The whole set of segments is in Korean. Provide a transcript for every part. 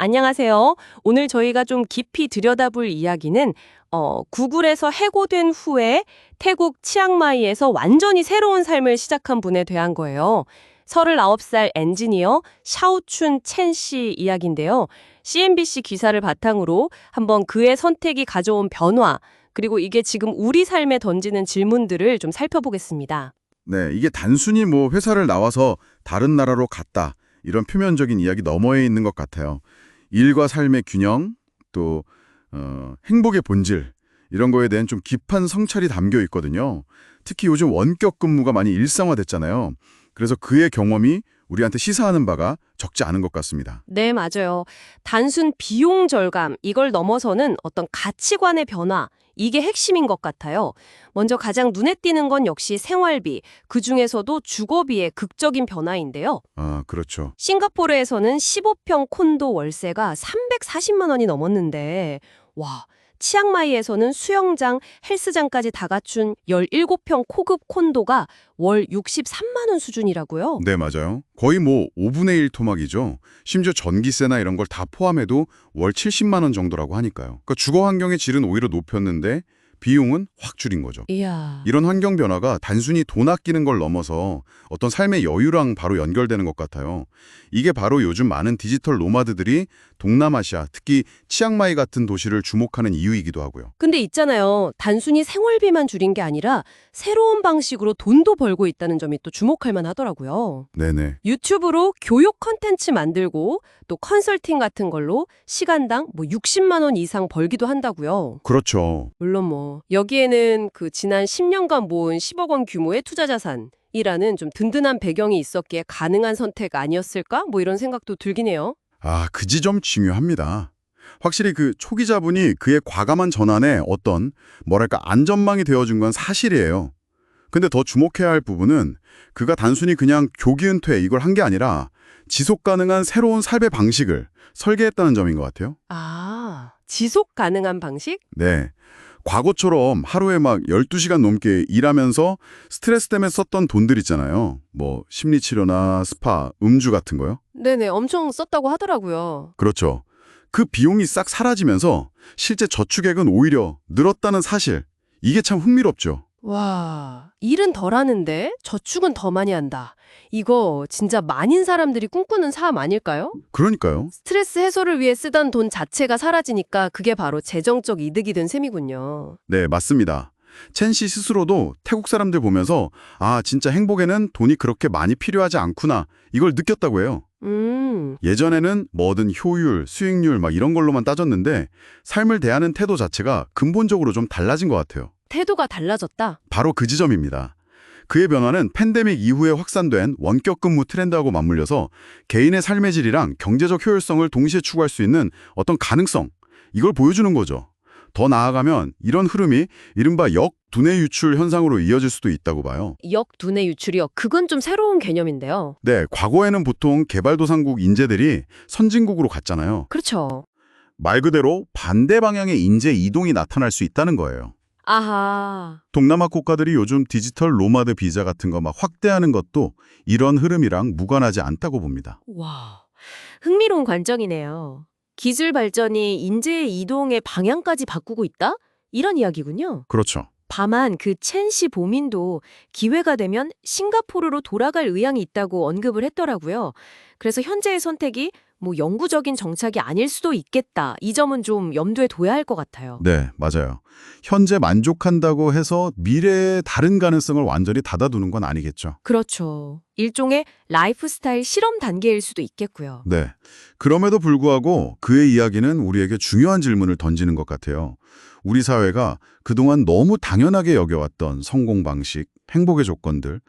안녕하세요. 오늘 저희가 좀 깊이 들여다볼 이야기는 어, 구글에서 해고된 후에 태국 치앙마이에서 완전히 새로운 삶을 시작한 분에 대한 거예요. 39살 엔지니어 샤오춘 첸 씨 이야기인데요. CNBC 기사를 바탕으로 한번 그의 선택이 가져온 변화, 그리고 이게 지금 우리 삶에 던지는 질문들을 좀 살펴보겠습니다. 네, 이게 단순히 뭐 회사를 나와서 다른 나라로 갔다 이런 표면적인 이야기 너머에 있는 것 같아요. 일과 삶의 균형, 또 어, 행복의 본질 이런 거에 대한 좀 깊은 성찰이 담겨 있거든요. 특히 요즘 원격 근무가 많이 일상화됐잖아요. 그래서 그의 경험이 우리한테 시사하는 바가 적지 않은 것 같습니다. 네, 맞아요. 단순 비용 절감, 이걸 넘어서는 어떤 가치관의 변화, 이게 핵심인 것 같아요. 먼저 가장 눈에 띄는 건 역시 생활비, 그 중에서도 주거비의 극적인 변화인데요. 아, 그렇죠. 싱가포르에서는 15평 콘도 월세가 340만 원이 넘었는데, 와, 치앙마이에서는 수영장, 헬스장까지 다 갖춘 17평 고급 콘도가 월 63만 원 수준이라고요. 네, 맞아요. 거의 뭐 5분의 1 토막이죠. 심지어 전기세나 이런 걸 다 포함해도 월 70만 원 정도라고 하니까요. 그러니까 주거 환경의 질은 오히려 높였는데 비용은 확 줄인 거죠. 이야. 이런 환경 변화가 단순히 돈 아끼는 걸 넘어서 어떤 삶의 여유랑 바로 연결되는 것 같아요. 이게 바로 요즘 많은 디지털 노마드들이 동남아시아, 특히 치앙마이 같은 도시를 주목하는 이유이기도 하고요. 근데 있잖아요. 단순히 생활비만 줄인 게 아니라 새로운 방식으로 돈도 벌고 있다는 점이 또 주목할 만하더라고요. 네네. 유튜브로 교육 컨텐츠 만들고 또 컨설팅 같은 걸로 시간당 뭐 60만 원 이상 벌기도 한다고요. 그렇죠. 물론 뭐 여기에는 그 지난 10년간 모은 10억 원 규모의 투자 자산 이라는 좀 든든한 배경이 있었기에 가능한 선택 아니었을까? 뭐 이런 생각도 들긴 해요. 아, 그 지점 중요합니다. 확실히 그 초기자분이 그의 과감한 전환에 어떤 뭐랄까 안전망이 되어준 건 사실이에요. 근데 더 주목해야 할 부분은 그가 단순히 그냥 교기 은퇴 이걸 한 게 아니라 지속 가능한 새로운 삶의 방식을 설계했다는 점인 것 같아요. 아, 지속 가능한 방식? 네. 과거처럼 하루에 막 12시간 넘게 일하면서 스트레스 때문에 썼던 돈들 있잖아요. 뭐 심리치료나 스파, 음주 같은 거요. 네네, 엄청 썼다고 하더라고요. 그렇죠. 그 비용이 싹 사라지면서 실제 저축액은 오히려 늘었다는 사실. 이게 참 흥미롭죠. 와, 일은 덜 하는데 저축은 더 많이 한다. 이거 진짜 많은 사람들이 꿈꾸는 삶 아닐까요? 그러니까요. 스트레스 해소를 위해 쓰던 돈 자체가 사라지니까 그게 바로 재정적 이득이 된 셈이군요. 네, 맞습니다. 첸 씨 스스로도 태국 사람들 보면서 아, 진짜 행복에는 돈이 그렇게 많이 필요하지 않구나. 이걸 느꼈다고 해요. 음, 예전에는 뭐든 효율, 수익률 막 이런 걸로만 따졌는데 삶을 대하는 태도 자체가 근본적으로 좀 달라진 것 같아요. 태도가 달라졌다. 바로 그 지점입니다. 그의 변화는 팬데믹 이후에 확산된 원격 근무 트렌드하고 맞물려서 개인의 삶의 질이랑 경제적 효율성을 동시에 추구할 수 있는 어떤 가능성, 이걸 보여주는 거죠. 더 나아가면 이런 흐름이 이른바 역두뇌 유출 현상으로 이어질 수도 있다고 봐요. 역두뇌 유출이요. 그건 좀 새로운 개념인데요. 네, 과거에는 보통 개발도상국 인재들이 선진국으로 갔잖아요. 그렇죠. 말 그대로 반대 방향의 인재 이동이 나타날 수 있다는 거예요. 아하. 동남아 국가들이 요즘 디지털 노마드 비자 같은 거 막 확대하는 것도 이런 흐름이랑 무관하지 않다고 봅니다. 와, 흥미로운 관점이네요. 기술 발전이 인재의 이동의 방향까지 바꾸고 있다? 이런 이야기군요. 그렇죠. 다만 그 첸시 보민도 기회가 되면 싱가포르로 돌아갈 의향이 있다고 언급을 했더라고요. 그래서 현재의 선택이 뭐 영구적인 정착이 아닐 수도 있겠다. 이 점은 좀 염두에 둬야 할 것 같아요. 네, 맞아요. 현재 만족한다고 해서 미래의 다른 가능성을 완전히 닫아두는 건 아니겠죠. 그렇죠. 일종의 라이프스타일 실험 단계일 수도 있겠고요. 네. 그럼에도 불구하고 그의 이야기는 우리에게 중요한 질문을 던지는 것 같아요. 우리 사회가 그동안 너무 당연하게 여겨왔던 성공 방식, 행복의 조건들,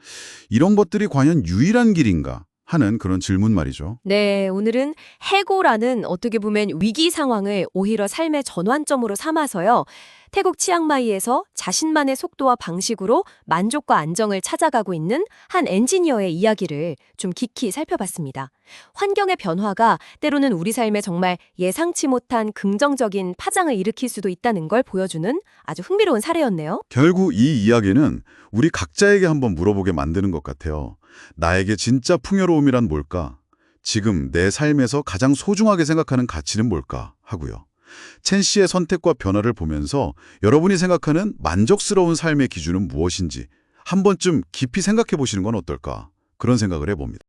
이런 것들이 과연 유일한 길인가 하는 그런 질문 말이죠. 네, 오늘은 해고라는 어떻게 보면 위기 상황을 오히려 삶의 전환점으로 삼아서요. 태국 치앙마이에서 자신만의 속도와 방식으로 만족과 안정을 찾아가고 있는 한 엔지니어의 이야기를 좀 깊이 살펴봤습니다. 환경의 변화가 때로는 우리 삶에 정말 예상치 못한 긍정적인 파장을 일으킬 수도 있다는 걸 보여주는 아주 흥미로운 사례였네요. 결국 이 이야기는 우리 각자에게 한번 물어보게 만드는 것 같아요. 나에게 진짜 풍요로움이란 뭘까? 지금 내 삶에서 가장 소중하게 생각하는 가치는 뭘까 하고요. 첸 씨의 선택과 변화를 보면서 여러분이 생각하는 만족스러운 삶의 기준은 무엇인지 한 번쯤 깊이 생각해 보시는 건 어떨까 그런 생각을 해봅니다.